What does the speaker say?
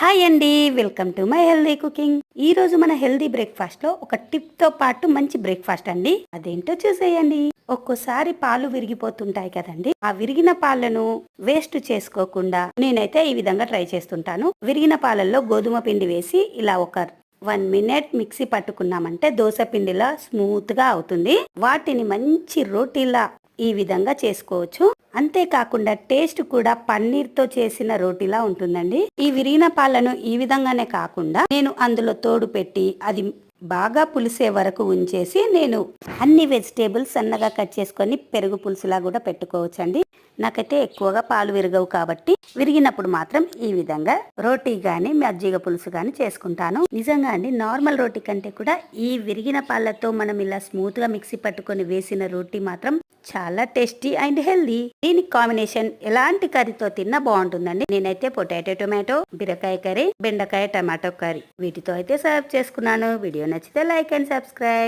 Hi అండి welcome to my healthy cooking. ఈ రోజు మన హెల్దీ బ్రేక్ఫాస్ట్లో ఒక టిప్తో పాటు మంచి బ్రేక్ఫాస్ట్ అండి. అదేంటో చూసేయండి. ఒక్కోసారి పాలు విరిగిపోతుంటాయి కదండి. ఆ విరిగిన పాలను వేస్ట్ చేసుకోకుండా నేనైతే ఈ విధంగా ట్రై చేస్తుంటాను. విరిగిన పాలల్లో గోధుమ పిండి వేసి ఇలా ఒక వన్ మినిట్ మిక్సీ పట్టుకున్నామంటే దోశ పిండిలా స్మూత్గా అవుతుంది. వాటిని మంచి రోటీలా ఈ విధంగా చేసుకోవచ్చు. అంతేకాకుండా టేస్ట్ కూడా పన్నీర్తో చేసిన రోటీలా ఉంటుందండి. ఈ విరిగిన పాలను ఈ విధంగానే కాకుండా నేను అందులో తోడు పెట్టి అది బాగా పులిసే వరకు ఉంచేసి నేను అన్ని వెజిటేబుల్స్ సన్నగా కట్ చేసుకొని పెరుగు పులుసులా కూడా పెట్టుకోవచ్చండి. నాకైతే ఎక్కువగా పాలు విరగవు కాబట్టి విరిగినప్పుడు మాత్రం ఈ విధంగా రోటీ కానీ మజ్జిగ పులుసు కానీ చేసుకుంటాను. నిజంగా అండి నార్మల్ రోటీ కంటే కూడా ఈ విరిగిన పాలతో మనం ఇలా స్మూత్గా మిక్సీ పట్టుకొని వేసిన రోటీ మాత్రం చాలా టేస్టీ అండ్ హెల్దీ. దీని కాంబినేషన్ ఎలాంటి కర్రీతో తిన్నా బాగుంటుందండి. నేనైతే పొటాటో టొమాటో బీరకాయ కర్రీ బెండకాయ టమాటో కర్రీ వీటితో అయితే సర్వ్ చేసుకున్నాను. వీడియో నచ్చితే లైక్ అండ్ సబ్స్క్రైబ్.